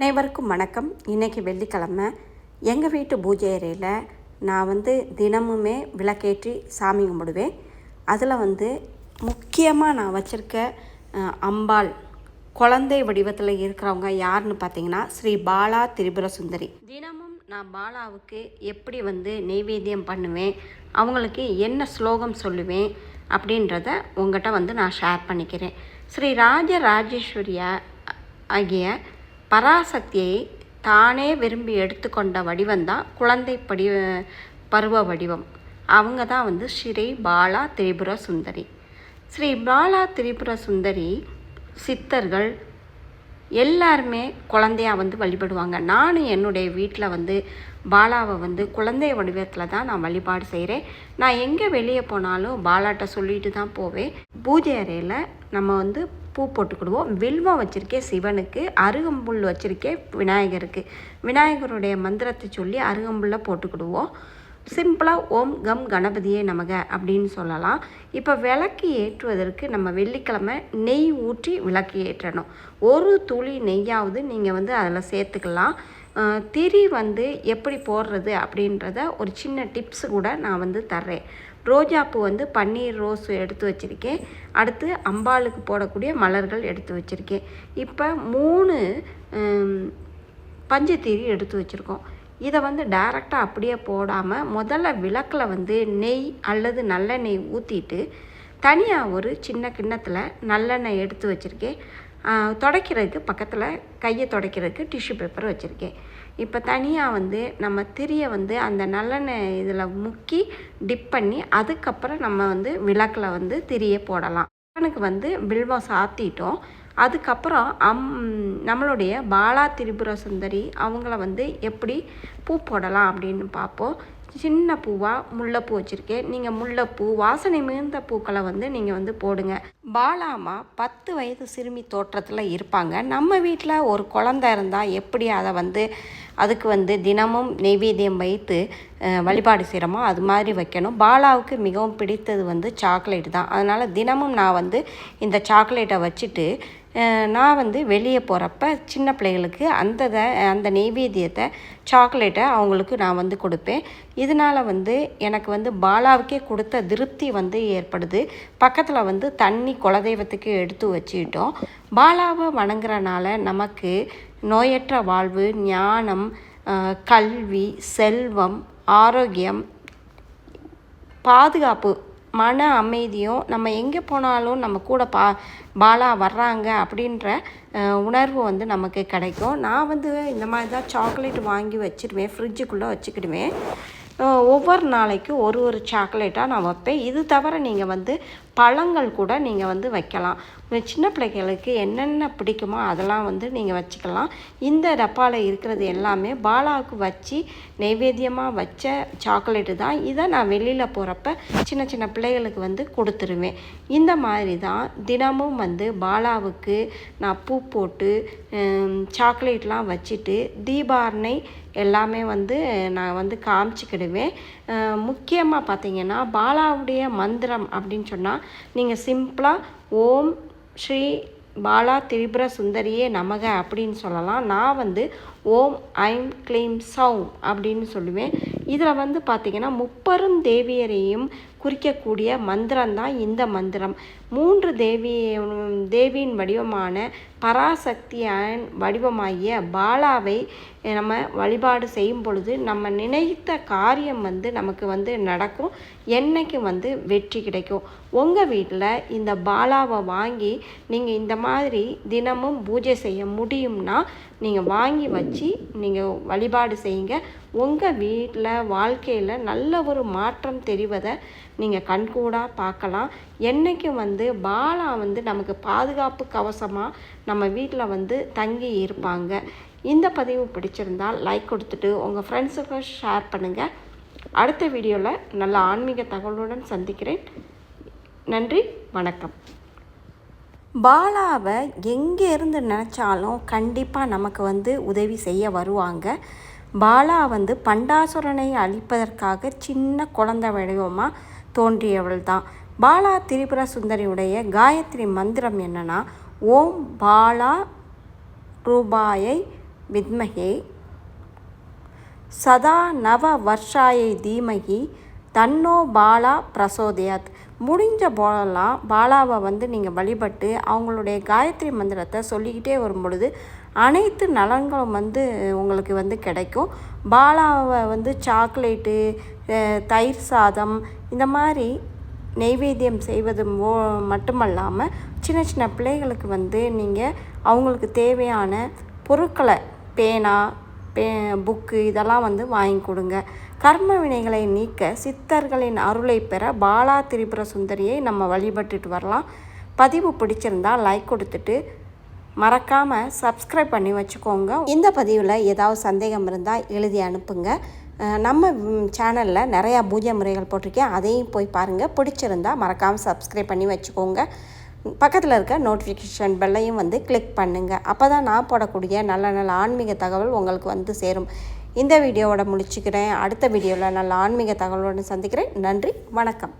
அனைவருக்கும் வணக்கம். இன்றைக்கி வெள்ளிக்கிழமை. எங்கள் வீட்டு பூஜை அறையில் நான் வந்து தினமுமே விளக்கேற்றி சாமி கும்பிடுவேன். அதில் வந்து முக்கியமாக நான் வச்சுருக்க அம்பாள் குழந்தை வடிவத்தில் இருக்கிறவங்க யாருன்னு பார்த்தீங்கன்னா ஸ்ரீ பாலா திரிபுர சுந்தரி. தினமும் நான் பாலாவுக்கு எப்படி வந்து நெய்வேத்தியம் பண்ணுவேன் அவங்களுக்கு என்ன ஸ்லோகம் சொல்லுவேன் அப்படின்றத உங்கள்கிட்ட வந்து நான் ஷேர் பண்ணிக்கிறேன். ஸ்ரீ ராஜ ராஜேஸ்வரியா ஆகிய பராசக்தியை தானே விரும்பி எடுத்துக்கொண்ட வடிவம்தான் குழந்தை படி பருவ வடிவம். அவங்க தான் வந்து ஸ்ரீ பாலா திரிபுர சுந்தரி. ஸ்ரீ பாலா திரிபுர சுந்தரி சித்தர்கள் எல்லாருமே குழந்தையா வந்து வழிபடுவாங்க. நானும் என்னுடைய வீட்டில் வந்து பாலாவை வந்து குழந்தை வடிவத்தில் தான் நான் வழிபாடு செய்கிறேன் நான் எங்கே வெளியே போனாலும் பாலாட்ட சொல்லிட்டு தான் போவேன். பூஜை அறையில் நம்ம வந்து பூ போட்டுக்கிடுவோம். வில்வம் வச்சுருக்கேன் சிவனுக்கு அருகம்புல் வச்சுருக்கேன் விநாயகருக்கு. விநாயகருடைய மந்திரத்தை சொல்லி அருகம்புல்ல போட்டுக்கிடுவோம். சிம்பிளாக ஓம் கம் கணபதியே நமக அப்படின்னு சொல்லலாம். இப்போ விளக்கு ஏற்றுவதற்கு நம்ம வெள்ளிக்கிழமை நெய் ஊற்றி விளக்கு ஏற்றணும். ஒரு துளி நெய்யாவது நீங்கள் வந்து அதில் சேர்த்துக்கலாம். திரி வந்து எப்படி போடுறது அப்படின்றத ஒரு சின்ன டிப்ஸ் கூட நான் வந்து தர்றேன். ரோஜாப்பூ வந்து பன்னீர் ரோஸ் எடுத்து வச்சுருக்கேன். அடுத்து அம்பாளுக்கு போடக்கூடிய மலர்கள் எடுத்து வச்சுருக்கேன். இப்போ மூணு பஞ்சத்தீரி எடுத்து வச்சுருக்கோம். இதை வந்து டைரெக்டாக அப்படியே போடாமல் முதல்ல விளக்கில் வந்து நெய் அல்லது நல்லெண்ணெய் ஊற்றிட்டு தனியாக ஒரு சின்ன கிண்ணத்தில் நல்லெண்ணெய் எடுத்து வச்சுருக்கேன். துடைக்கிறதுக்கு பக்கத்தில் கையை துடைக்கிறதுக்கு டிஷ்யூ பேப்பர் வச்சுருக்கேன். இப்போ தனியாக வந்து நம்ம திரியை வந்து அந்த நல்லெண்ணெய் இதில் முக்கி டிப் பண்ணி அதுக்கப்புறம் நம்ம வந்து விளக்கில் வந்து திரியை போடலாம். சிவனுக்கு வந்து பில்வம் சாத்திட்டோம். அதுக்கப்புறம் அம் நம்மளுடைய பாலா திரிபுர சுந்தரி அவங்கள வந்து எப்படி பூ போடலாம் அப்படின்னு பார்ப்போம். சின்ன பூவாக முல்லைப்பூ வச்சுருக்கேன். நீங்கள் முல்லைப்பூ வாசனை மிகுந்த பூக்களை வந்து நீங்கள் வந்து போடுங்க. பாலாமா பத்து வயது சிறுமி தோற்றத்தில் இருப்பாங்க. நம்ம வீட்டில் ஒரு குழந்த இருந்தால் எப்படி அதை வந்து அதுக்கு வந்து தினமும் நெய்வேத்தியம் வைத்து வழிபாடு செய்கிறோமோ அது மாதிரி வைக்கணும். பாலாவுக்கு மிகவும் பிடித்தது வந்து சாக்லேட் தான். அதனால் தினமும் நான் வந்து இந்த சாக்லேட்டை வச்சுட்டு நான் வந்து வெளியே போகிறப்ப சின்ன பிள்ளைகளுக்கு அந்த அந்த நெய்வேத்தியத்தை சாக்லேட்டை அவங்களுக்கு நான் வந்து கொடுப்பேன். இதனால் வந்து எனக்கு வந்து பாலாவுக்கே கொடுத்த திருப்தி வந்து ஏற்படுது. பக்கத்தில் வந்து தண்ணி குலதெய்வத்துக்கு எடுத்து வச்சுக்கிட்டோம். பாலாவை வணங்குறனால நமக்கு நோயற்ற வாழ்வு ஞானம் கல்வி செல்வம் ஆரோக்கியம் பாதுகாப்பு மன அமைதியும் நம்ம எங்கே போனாலும் நம்ம கூட பா பாலா வர்றாங்க அப்படின்ற உணர்வு வந்து நமக்கு கிடைக்கும். நான் வந்து இந்த மாதிரி தான் சாக்லேட் வாங்கி வச்சிருவேன் ஃப்ரிட்ஜுக்குள்ளே வச்சுக்கிடுவேன். ஒவ்வொரு நாளைக்கும் ஒரு ஒரு சாக்லேட்டாக நான் வைப்பேன். இது தவிர நீங்கள் வந்து பழங்கள் கூட நீங்கள் வந்து வைக்கலாம். சின்ன பிள்ளைகளுக்கு என்னென்ன பிடிக்குமோ அதெல்லாம் வந்து நீங்கள் வச்சுக்கலாம். இந்த டப்பாவில் இருக்கிறது எல்லாமே பாலாவுக்கு வச்சு நைவேத்தியமாக வச்ச சாக்லேட்டு தான். இதை நான் வெளியில் போகிறப்ப சின்ன சின்ன பிள்ளைகளுக்கு வந்து கொடுத்துருவேன். இந்த மாதிரி தான் தினமும் வந்து பாலாவுக்கு நான் பூ போட்டு சாக்லேட்லாம் வச்சுட்டு தீபாரணை எல்லாமே வந்து நான் வந்து காமிச்சிக்கிடுவேன். முக்கியமாக பார்த்தீங்கன்னா பாலாவுடைய மந்திரம் அப்படின்னு சொன்னால் நீங்கள் சிம்பிளாக ஓம் ஸ்ரீ பாலா திரிபுர சுந்தரியே நமக அப்படின்னு சொல்லலாம். நான் வந்து ஓம் ஐம் க்ளீம் சௌம் அப்படின்னு சொல்லுவேன். இதில் வந்து பார்த்திங்கன்னா முப்பெரும் தேவியரையும் குறிக்கக்கூடிய மந்திரம் தான் இந்த மந்திரம். மூன்று தேவி தேவியின் வடிவமான பராசக்தியின் வடிவமாகிய பாலாவை நம்ம வழிபாடு செய்யும் பொழுது நம்ம நினைத்த காரியம் வந்து நமக்கு வந்து நடக்கும். என்னைக்கு வந்து வெற்றி கிடைக்கும். உங்கள் வீட்டில் இந்த பாலாவை வாங்கி நீங்கள் இந்த மாதிரி தினமும் பூஜை செய்ய முடியும்னா நீங்கள் வாங்கி வச்சு நீங்கள் வழிபாடு செய்யுங்க. உங்கள் வீட்டில் வாழ்க்கையில் நல்ல ஒரு மாற்றம் தெரிவதை நீங்கள் கண்கூடாக பார்க்கலாம் என்றைக்கும் வந்து பாலா வந்து நமக்கு பாதுகாப்பு கவசமாக நம்ம வீட்டில் வந்து தங்கி இருப்பாங்க. இந்த பதிவு பிடிச்சிருந்தால் லைக் கொடுத்துட்டு உங்கள் ஃப்ரெண்ட்ஸுக்கு ஷேர் பண்ணுங்கள் அடுத்த வீடியோவில் நல்ல ஆன்மீக தகவலுடன் சந்திக்கிறேன். நன்றி வணக்கம். பாலாவை எங்கே இருந்து நினச்சாலும் கண்டிப்பாக நமக்கு வந்து உதவி செய்ய வருவாங்க. பாலா வந்து பண்டாசுரனை அழிப்பதற்காக சின்ன குழந்தை வடிவமாக தோன்றியவள் தான் பாலா திரிபுர சுந்தரியுடைய காயத்ரி மந்திரம் என்னன்னா ஓம் பாலா ரூபாயை வித்மகே சதா நவ வர்ஷாயை தீமகி தன்னோ பாலா பிரசோதயாத். முடிஞ்ச போலெல்லாம் பாலாவை வந்து நீங்கள் வழிபட்டு அவங்களுடைய காயத்ரி மந்திரத்தை சொல்லிக்கிட்டே வரும் பொழுது அனைத்து நலன்களும் வந்து உங்களுக்கு வந்து கிடைக்கும். பாலாவை வந்து சாக்லேட்டு தயிர் சாதம் இந்த மாதிரி நெய்வேத்தியம் செய்வது மோ மட்டுமல்லாமல் சின்ன சின்ன பிள்ளைகளுக்கு வந்து நீங்கள் அவங்களுக்கு தேவையான பொருட்களை பேனா பே புக்கு இதெல்லாம் வந்து வாங்கி கொடுங்க. கர்ம வினைகளை நீக்க சித்தர்களின் அருளை பெற பாலா திரிபுர சுந்தரியை நம்ம வழிபட்டுட்டு வரலாம். பதிவு பிடிச்சிருந்தா லைக் கொடுத்துட்டு மறக்காமல் சப்ஸ்கிரைப் பண்ணி வச்சுக்கோங்க. இந்த பதிவில் ஏதாவது சந்தேகம் இருந்தால் எழுதி அனுப்புங்க. நம்ம சேனலில் நிறையா பூஜை முறைகள் போட்டிருக்கேன். அதையும் போய் பாருங்கள் பிடிச்சிருந்தா மறக்காமல் சப்ஸ்கிரைப் பண்ணி வச்சுக்கோங்க. பக்கத்தில் இருக்க நோட்டிஃபிகேஷன் பெல்லையும் வந்து கிளிக் பண்ணுங்கள் அப்போ தான் நான் போடக்கூடிய நல்ல நல்ல ஆன்மீக தகவல் உங்களுக்கு வந்து சேரும். இந்த வீடியோவோட முடிச்சுக்கிறேன். அடுத்த வீடியோவில் நல்ல ஆன்மீக தகவலோடு சந்திக்கிறேன். நன்றி. வணக்கம்.